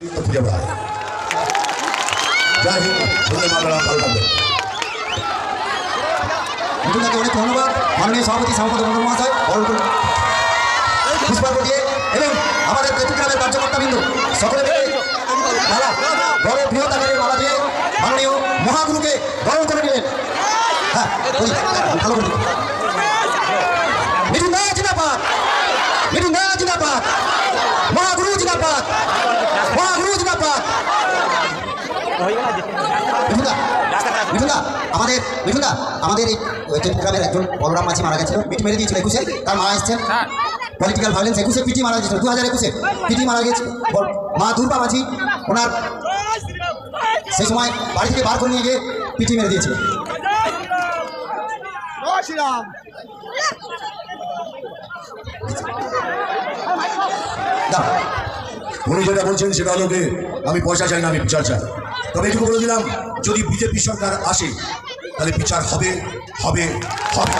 খুঁজে বেড়ায় জয় হিন্দ বন্দে মাতরম ভালো থাকবেন মিঠুনদাকে অনেক ধন্যবাদ মাননীয় সভাপতি সভাপতি বন্ধু মহাশয় পুষ্পার্ঘ দিয়ে এবং আমাদের পেটুগ্রামের কার্যকর্তা বিন্দু সকলে মিলে মালা বড় বৃহৎ আকারের মালা দিয়ে মাননীয় মহাগুরুকে বরণ করে নিলেন হ্যাঁ ভালো করে মহাগুরু জিন্দাবাদ মিঠুনদা আমাদের মিঠুনদা আমাদের এই ওই গ্রামের একজন বলরাম মাঝি মারা গেছিল পিটি মেরে দিয়েছিল একুশে তার মা এসছেন পলিটিক্যাল ভায়োলেন্স একুশে পিটি মারা গেছিল দু হাজার একুশে পিটি মারা গেছে। বল- মা দুর্বা মাঝি ওনার সেই সময় বাড়ি থেকে বার করে নিয়ে গিয়ে পিটি মেরে দিয়েছিল। উনি যেটা বলছেন সেটা হলো আমি পয়সা চাই না আমি বিচার চাই। তবে এটুকু বলে দিলাম, যদি বিজেপি সরকার আসে, তাহলে বিচার হবে হবে হবে।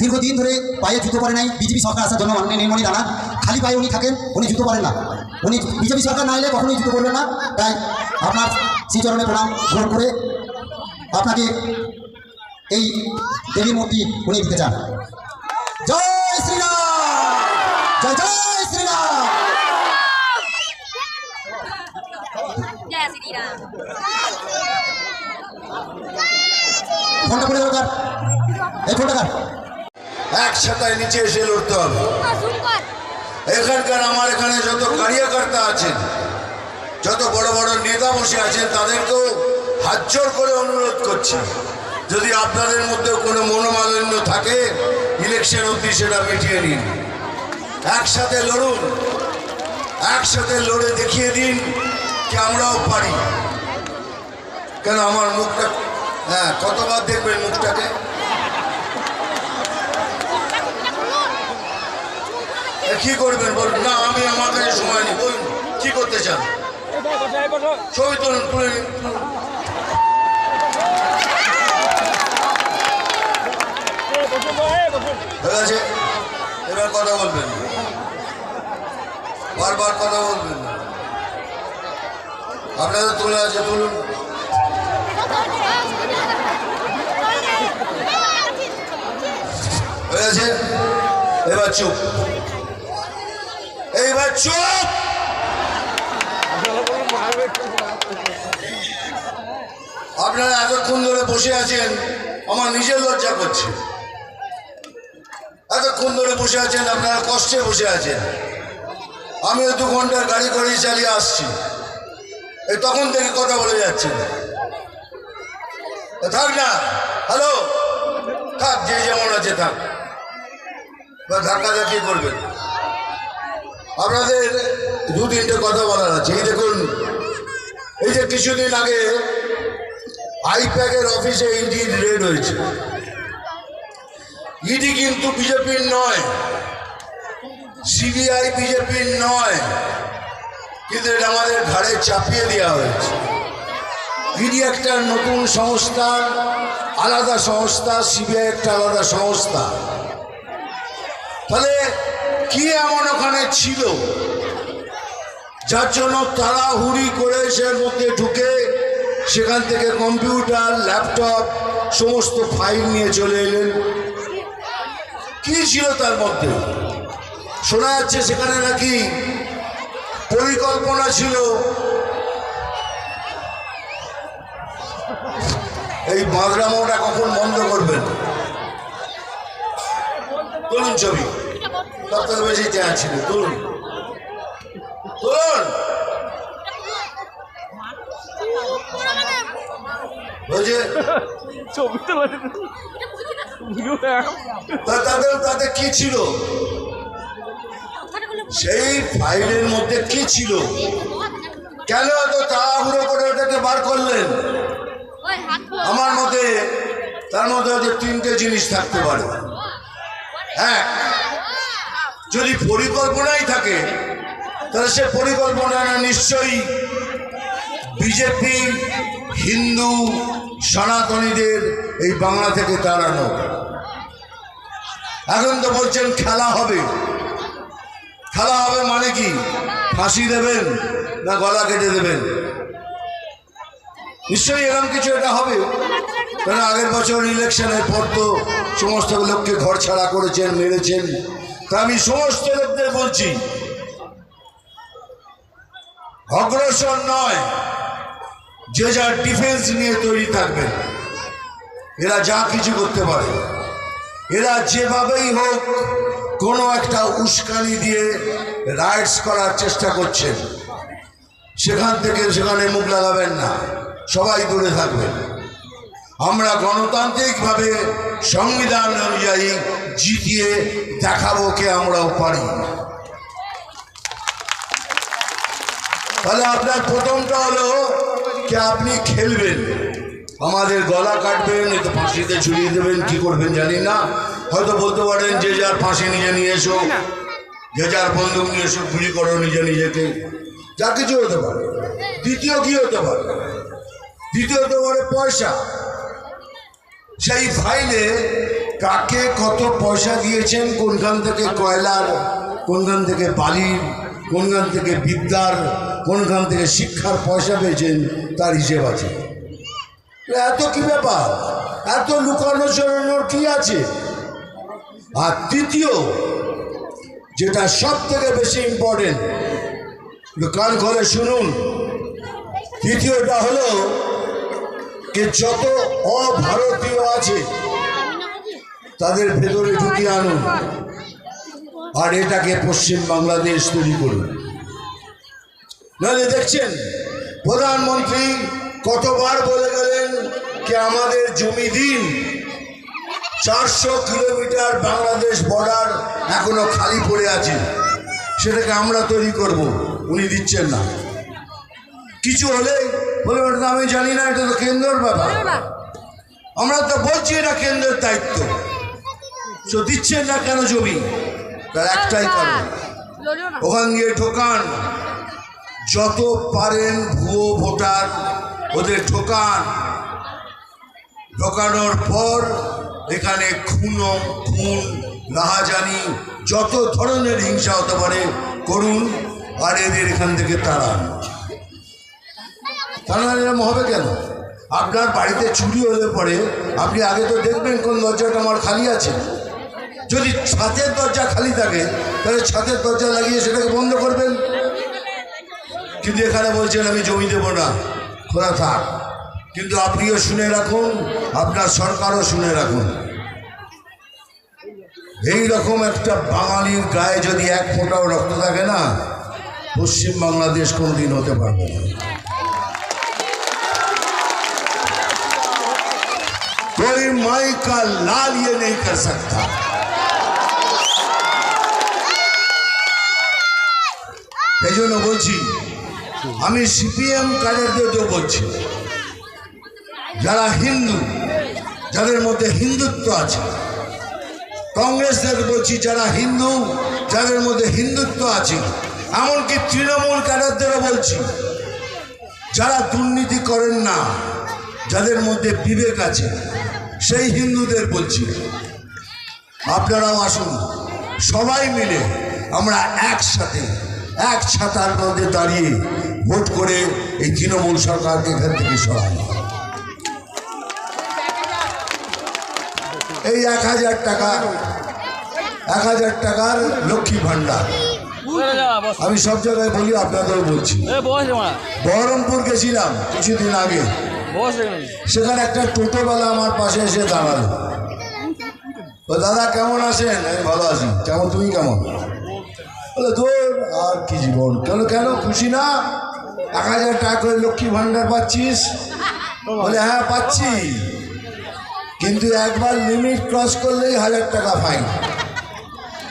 দীর্ঘদিন ধরে পায়ে জুতো পরে নাই, বিজেপি সরকার আসার জন্য মাননীয় নির্মণি রানা। খালি পায়ে উনি থাকেন, উনি জুতো পরেন না। উনি বিজেপি সরকার না এলে কখনোই জুতো পরবেন না। তাই আপনার শ্রীচরণে প্রণাম গ্রহণ করে আপনাকে এই দেবী মূর্তি উনি দিতে চান। জয় জয় শ্রীরাম। ফোনটা পড়ে দরকার এই ফোনটা একসাথে নিচে এসে লড়তে হবে। এখানকার আমার এখানে যত কার্যকর্তা আছেন যত বড় বড় নেতা বসে আছেন তাদেরকেও হাত জোর করে অনুরোধ করছি যদি আপনাদের মধ্যে কোনো মনোমালিন্য থাকে ইলেকশন অব্দি সেটা মিটিয়ে নিন। একসাথে লড়ুন। একসাথে লড়ে দেখিয়ে দিন যে আমরাও পারি। কেন আমার মুখটা হ্যাঁ কতবার দেখবেন মুখটাকে? কি করবেন বলুন? না আমি আমার কাছে সময় নেই। বলুন কি করতে চান? ছবি তুলুন তুলে নিন, এবার কথা বলবেন। বারবার কথা বলবেন না। আপনাদের তুলে আছে তুলুন। হয়ে গেছে? এবার চুপ। এইবার চুপ! আপনারা এতক্ষণ ধরে বসে আছেন, আমার নিজের লজ্জা করছে। এতক্ষণ ধরে বসে আছেন, আপনারা কষ্টে বসে আছেন। আমিও দু ঘণ্টার গাড়ি করে চালিয়ে আসছি। এই তখন থেকে কথা বলে যাচ্ছেন এ থাক না, হ্যালো? থাক, যে যেমন আছে থাক। বা ধাক্কা ধাক্কি করবেন? আপনাদের দু তিনটে কথা বলার আছে। এই দেখুন, এই যে কিছুদিন আগে আইপ্যাকের অফিসে ইডি রেড হয়েছে। ইডি কিন্তু বিজেপির নয়। সিবিআই বিজেপির নয়। কিন্তু এটা আমাদের ঘাড়ে চাপিয়ে দেওয়া হয়েছে। ইডি একটা নতুন সংস্থা, আলাদা সংস্থা সিবিআই একটা আলাদা সংস্থা। তাহলে কি এমন ওখানে ছিল? যার জন্য তাড়াহুড়ি করে সে মধ্যে ঢুকে সেখান থেকে কম্পিউটার, ল্যাপটপ, সমস্ত ফাইল নিয়ে চলে এলেন। কি ছিল তার মধ্যে? শোনা যাচ্ছে সেখানে নাকি পরিকল্পনা ছিল। এই বাঁধরামোটা কখন বন্ধ করবেন? তুলুন ছবি। সব বেশি চেয়ার ছিল তুলুন। তুলুন। তাদের তাদের কি ছিল? সেই ফাইলের মধ্যে কি ছিল? কেন এত তাড়াহুড়ো করে ওটাকে বার করলেন? আমার মতে, তার মধ্যে হয়তো তিনটে জিনিস থাকতে পারে। হ্যাঁ যদি পরিকল্পনাই থাকে, তাহলে সে পরিকল্পনা নিশ্চয়ই বিজেপি, হিন্দু, সনাতনীদের এই বাংলা থেকে তাড়ানো। এখন তো বলছেন খেলা হবে। খেলা হবে মানে কি? ফাঁসি দেবেন না গলা কেটে দেবেন? নিশ্চয়ই এরকম কিছু এটা হবে? কারণ আগের বছর ইলেকশনের পর তো সমস্ত লোককে ঘর ছাড়া করেছেন, মেরেছেন। তা আমি সমস্ত লোকদের বলছি, অগ্রসর নয়, যে যার ডিফেন্স নিয়ে তৈরি থাকবেন এরা যা কিছু করতে পারে। এরা যেভাবেই হোক কোনো একটা উস্কানি দিয়ে রাইটস করার চেষ্টা করছেন। সেখান থেকে সেখানে মুখ লাগাবেন না। সবাই দূরে থাকবেন। আমরা গণতান্ত্রিকভাবে সংবিধান অনুযায়ী জিতিয়ে দেখাবো কে আমরাও পারি। তাহলে আপনার প্রথমটা হলো, কি আপনি খেলবেন? আমাদের গলা কাটবেন এতো ফাঁসিতে ঝুলিয়ে দেবেন, কি করবেন জানি না। হয়তো বলতে পারেন যে যার ফাঁসি নিজে নিয়ে এসো যে যার বন্দুক নিয়ে এসো গুলি করো নিজে নিজেকে। যা কিছু হতে পারে। দ্বিতীয় কি হতে পারে? দ্বিতীয় হতে পারে পয়সা। সেই ফাইলে কাকে কত পয়সা দিয়েছেন কোনখান থেকে কয়লার কোনখান থেকে বালির কোনখান থেকে বিদ্যার কোনখান থেকে শিক্ষার পয়সা পেয়েছেন তার হিসেব আছে। এত কি ব্যাপার? এত লুকানো চড়ানোর কি আছে? আর তৃতীয়, যেটা সব থেকে বেশি ইম্পর্টেন্ট কান করে শুনুন। তৃতীয়টা হলো যে যত অভারতীয় আছে, তাদের ভেতরে ঢুকিয়ে আনুন। আর এটাকে পশ্চিম বাংলাদেশ তৈরি করুন। নাহলে দেখছেন, প্রধানমন্ত্রী কতবার বলে গেলেন যে আমাদের জমি দিন চারশো কিলোমিটার বাংলাদেশ বর্ডার এখনও খালি পড়ে আছে। সেটাকে আমরা তৈরি করব। উনি দিচ্ছেন না। কিছু হলে বলে ওটা আমি জানি না এটা তো কেন্দ্রের ব্যাপার। আমরা তো বলছি এটা কেন্দ্রের দায়িত্ব। তো দিচ্ছেন না কেন জমি? তার একটাই কারণ। ওখান দিয়ে ঢোকান যত পারেন ভুয়ো ভোটার ওদের ঢোকান ঢোকানোর পর এখানে খুন খুন রাহাজানি যত ধরনের হিংসা হতে পারে, করুন, আর এদের এখান থেকে তাড়ান। তাহলে এরকম হবে কেন? আপনার বাড়িতে চুরি হলে পরে আপনি আগে তো দেখবেন কোন দরজাটা আমার খালি আছে। যদি ছাতের দরজা খালি থাকে, তাহলে ছাতের দরজা লাগিয়ে সেটাকে বন্ধ করবেন। কিন্তু এখানে বলছেন, আমি জমি দেবো না। খোলা থাক। কিন্তু আপনিও শুনে রাখুন আপনার সরকারও শুনে রাখুন এই রকম একটা বাঙালির গায়ে যদি এক ফোঁটাও রক্ত থাকে না পশ্চিম বাংলাদেশ কোনোদিন হতে পারবে না कोई माई का लाल ये नहीं कर सकता এই জন্য বলছি আমি সিপিএম কাডারদেরকেও বলছি যারা হিন্দু, যাদের মধ্যে হিন্দুত্ব আছে। কংগ্রেসদের বলছি যারা হিন্দু, যাদের মধ্যে হিন্দুত্ব আছে। এমনকি তৃণমূল ক্যাডারদেরও বলছি, যারা দুর্নীতি করেন না, যাদের মধ্যে বিবেক আছে, সেই হিন্দুদের বলছি। আপনারাও আসুন, সবাই মিলে আমরা একসাথে, এক ছাতার মধ্যে দাঁড়িয়ে ভোট করে এই তৃণমূল সরকারকে এখান থেকে সরাই এই এক হাজার টাকা এক হাজার টাকার লক্ষ্মী ভাণ্ডার। আমি সব জায়গায় বলি আপনাদেরও বলছি। বহরমপুর গেছিলাম কিছুদিন আগে। সেখানে একটা টোটোবেলা আমার পাশে এসে দাঁড়াল। ও দাদা কেমন আছেন? আমি ভালো আছি। কেমন? তুমি কেমন? বলে দূর আর কি জীবন। কেন কেন? খুশি না? এক হাজার টাকা করে লক্ষ্মী ভাণ্ডার পাচ্ছিস? বলে হ্যাঁ পাচ্ছি। কিন্তু একবার লিমিট ক্রস করলেই হাজার টাকা ফাইন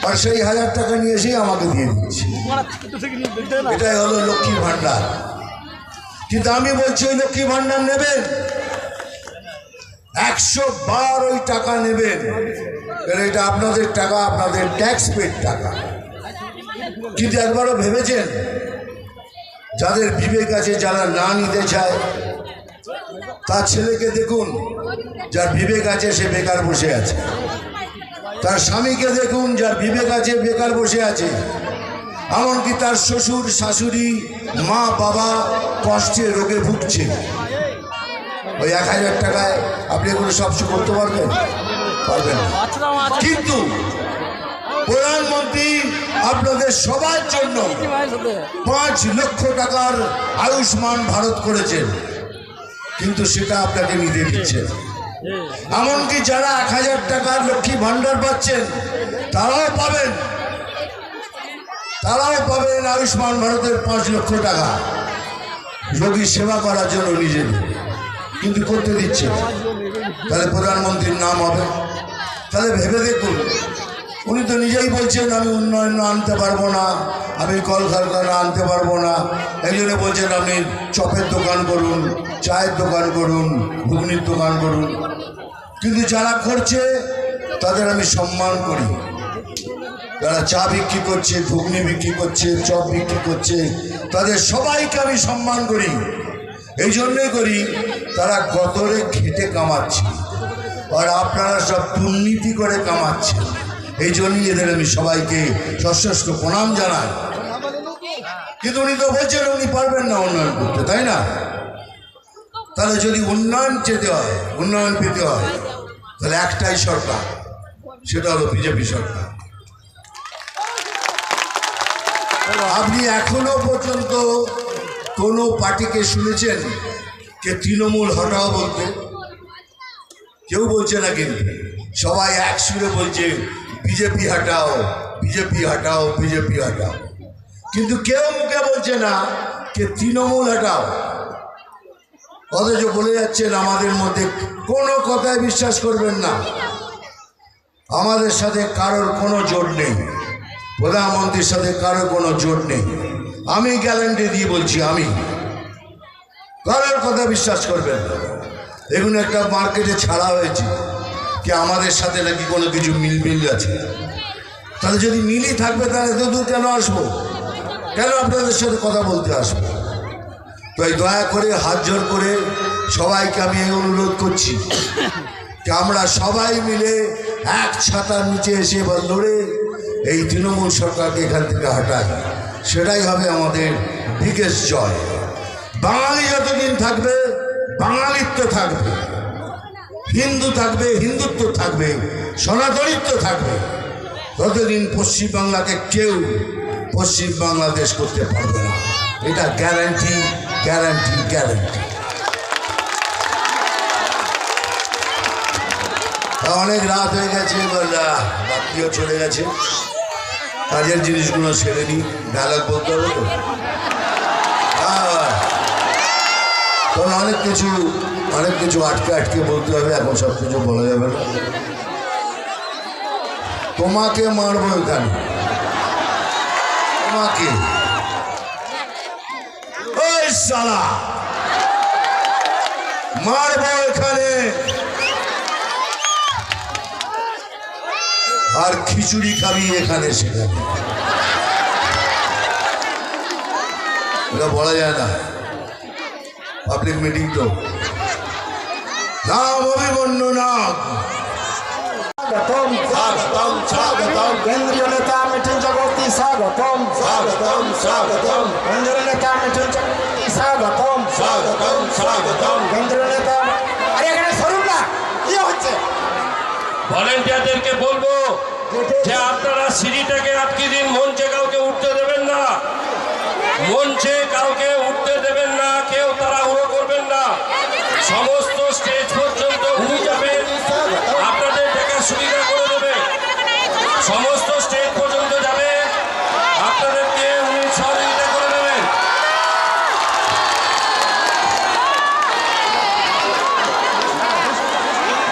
আর সেই হাজার টাকা নিয়ে এসেই আমাকে দিয়ে দিচ্ছি। এটাই হলো লক্ষ্মী ভাণ্ডার। কিন্তু আমি বলছি, ওই লক্ষ্মী ভাণ্ডার নেবেন? একশো বার ওই টাকা নেবেন। এটা আপনাদের টাকা, আপনাদের ট্যাক্স পেড টাকা। কিন্তু একবারও ভেবেছেন? যাদের বিবেক আছে, যারা না নিতে চায় তার ছেলেকে দেখুন, যার বিবেক আছে, সে বেকার বসে আছে। তার স্বামীকে দেখুন, যার বিবেক আছে, বেকার বসে আছে। এমনকি তার শ্বশুর, শাশুড়ি, মা, বাবা কষ্টে রোগে ভুগছে। ওই এক হাজার টাকায় আপনি এগুলো সব করতে পারবেন? পারবেন। কিন্তু প্রধানমন্ত্রী, আপনাদের সবার জন্য পাঁচ লক্ষ টাকার আয়ুষ্মান ভারত করেছেন। কিন্তু সেটা আপনাকে নিতে দিচ্ছে। এমনকি যারা এক হাজার টাকার লক্ষ্মী ভাণ্ডার পাচ্ছেন, তারাও পাবেন। তারাও পাবেন আয়ুষ্মান ভারতের পাঁচ লক্ষ টাকা। রোগীর সেবা করার জন্য নিজের কিন্তু করতে দিচ্ছে। তাহলে প্রধানমন্ত্রীর নাম হবে। তাহলে ভেবে দেখুন উনি তো নিজেই বলছেন, আমি উন্নয়ন আনতে পারব না, আমি কলকারখানা আনতে পারব না। এই বলছেন, আপনি চপের দোকান করুন, চায়ের দোকান করুন, ঘুগনির দোকান করুন। কিন্তু যারা করছে, তাদের আমি সম্মান করি। যারা চা বিক্রি করছে, ঘুগনি বিক্রি করছে, চপ বিক্রি করছে, তাদের সবাইকে আমি সম্মান করি। এই জন্যই করি, তারা গতরে খেটে কামাচ্ছে। আর আপনারা সব দুর্নীতি করে কামাচ্ছেন। এই জন্যই এদের আমি সবাইকে সশস্ত্র প্রণাম জানাই। কিন্তু উনি তো বলছেন উনি পারবেন না উন্নয়ন করতে, তাই না? তাহলে যদি উন্নয়ন যেতে হয়, উন্নয়ন পেতে হয়, তাহলে একটাই সরকার, সেটা হলো বিজেপি সরকার। আপনি এখনও পর্যন্ত কোনো পার্টিকে শুনেছেন কে তৃণমূল হটাও বলতে? কেউ বলছে না কিন্তু। সবাই এক সুরে বলছে বিজেপি হাটাও বিজেপি হাটাও বিজেপি হাটাও। কিন্তু কেউ মুখে বলছে না কে তৃণমূল হাটাও। অথচ বলে যাচ্ছেন আমাদের মধ্যে কোনো কথায় বিশ্বাস করবেন না। আমাদের সাথে কারোর কোনো জোর নেই। প্রধানমন্ত্রীর সাথে কারোর কোনো জোর নেই। আমি গ্যারান্টি দিয়ে বলছি, আমি। কারোর কথা বিশ্বাস করবেন দেখুন একটা মার্কেটে ছাড়া হয়েছে। কি আমাদের সাথে নাকি কোনো কিছু মিল মিল আছে? তাহলে যদি মিলই থাকবে তাহলে এত দূর কেন আসব? কেন আপনাদের সাথে কথা বলতে আসব? তাই দয়া করে হাত জোর করে সবাইকে আমি এই অনুরোধ করছি যে আমরা সবাই মিলে এক ছাতার নিচে এসে বা লড়ে এই তৃণমূল সরকারকে এখান থেকে হাঁটাই। সেটাই হবে আমাদের বিগেস্ট জয়। বাঙালি যতদিন থাকবে, বাঙালিত্ব থাকবে। হিন্দু থাকবে, হিন্দুত্ব থাকবে, সনাতনিত্ব থাকবে। ততদিন পশ্চিমবাংলাকে কেউ পশ্চিম বাংলাদেশ করতে পারবে না। এটা গ্যারান্টি গ্যারান্টি গ্যারান্টি অনেক রাত হয়ে গেছে রাত্রিও চলে গেছে। কাজের জিনিসগুলো সেরে নিই ডায়লগ বলতে হবে তো। অনেক কিছু অনেক কিছু আটকে আটকে বলতে হবে, এখন সব কিছু বলা যাবে না। তোমাকে মারবো এখানে। তোমাকে। ওই মারবো এখানে। আর খিচুড়ি খাবি এখানে সেখানে। এটা বলা যায় না। পাবলিক মিটিং তো। নাম অভিমন্যু নাম। স্বাগতম স্বাগতম স্বাগতম। কেন্দ্রীয় নেতা মিঠুন চক্রবর্তী স্বাগতম। স্বাগতম স্বাগতম। কেন্দ্রীয় নেতা মিঠুন চক্রবর্তী স্বাগতম। স্বাগতম স্বাগতম। কেন্দ্রীয় নেতা আরে এখানে সরুন না। কি হচ্ছে? ভলেন্টিয়ারদেরকে বলব যে আপনারা সিঁড়িটাকে আটকে দিন মঞ্চে কাউকে উঠতে দেবেন না। মঞ্চে কাউকে উঠতে দেবেন না কেউ তাড়াহুড়ো করবেন না সমস্ত স্টেজ পর্যন্ত উনি যাবেন আপনাদের দেখার সুবিধা করে দেবে। সমস্ত স্টেজ পর্যন্ত যাবে। আপনাদেরকে উনি সহযোগিতা করে দেবেন।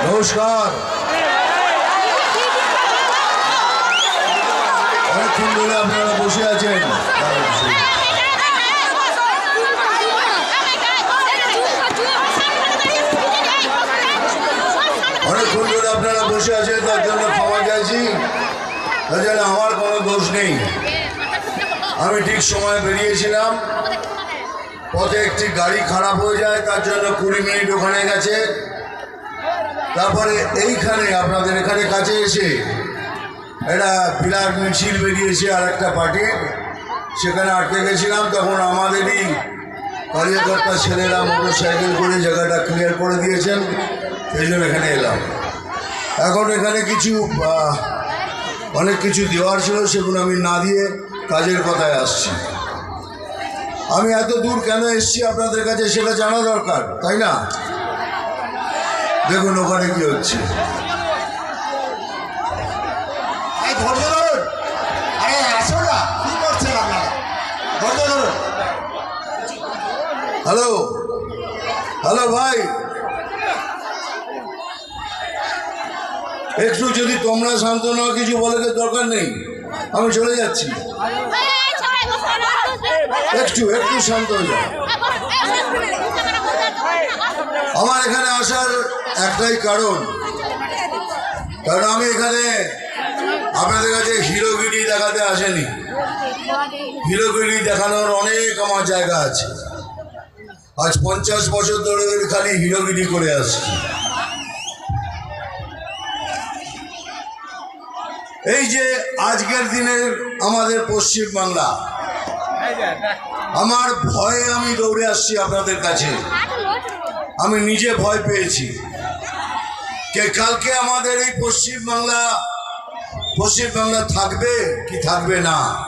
নমস্কার। অনেকক্ষণ ধরে আপনারা বসে আছেন অনেকক্ষণ ধরে আপনারা বসে আছেন, তার জন্য ক্ষমা চাইছি। তার আমার কোনো দোষ নেই। আমি ঠিক সময় বেরিয়েছিলাম। পথে একটি গাড়ি খারাপ হয়ে যায়, তার জন্য কুড়ি মিনিট ওখানে গেছে। তারপরে এইখানে আপনাদের এখানে কাছে এসে একটা বিরাট মিছিল বেরিয়েছে আর একটা পার্টি সেখানে আটকে গেছিলাম, তখন আমাদেরই কার্যকর্তা ছেলেরা মোটর সাইকেল করে জায়গাটা ক্লিয়ার করে দিয়েছেন। সেই জন্য এখানে এলাম। এখন এখানে কিছু অনেক কিছু দেওয়ার ছিল, সেগুলো আমি না দিয়ে কাজের কথায় আসছি। আমি এত দূর কেন এসছি আপনাদের কাছে সেটা জানা দরকার, তাই না? দেখুন ওখানে কি হচ্ছে। হ্যালো? হ্যালো, ভাই। একটু যদি তোমরা শান্ত না কিছু বলে দরকার নেই। আমি চলে যাচ্ছি। একটু একটু শান্ত হয়ে যাও। আমার এখানে আসার একটাই কারণ। কারণ আমি এখানে আপনাদের কাছে হিরোগিরি দেখাতে আসেনি। হিরোগিরি দেখানোর অনেক আমার জায়গা আছে। আজ পঞ্চাশ বছর ধরে খালি হিরোগিরি করে আসছি। এই যে আজকের দিনের আমাদের পশ্চিম বাংলা। আমার ভয়ে আমি দৌড়ে আসছি আপনাদের কাছে। আমি নিজে ভয় পেয়েছি। কে কালকে আমাদের এই পশ্চিম বাংলা পশ্চিম বাংলা থাকবে কি থাকবে না?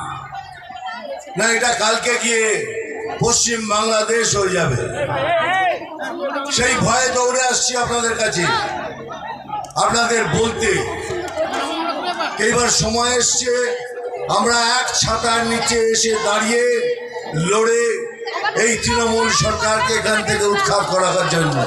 না, এটা কালকে গিয়ে পশ্চিম বাংলাদেশ হয়ে যাবে। সেই ভয়ে দৌড়ে আসছি আপনাদের কাছে। আপনাদের বলতে এইবার সময় এসছে। আমরা এক ছাতার নিচে এসে দাঁড়িয়ে লড়ে এই তৃণমূল সরকারকে এখান থেকে উৎখাত করার জন্য।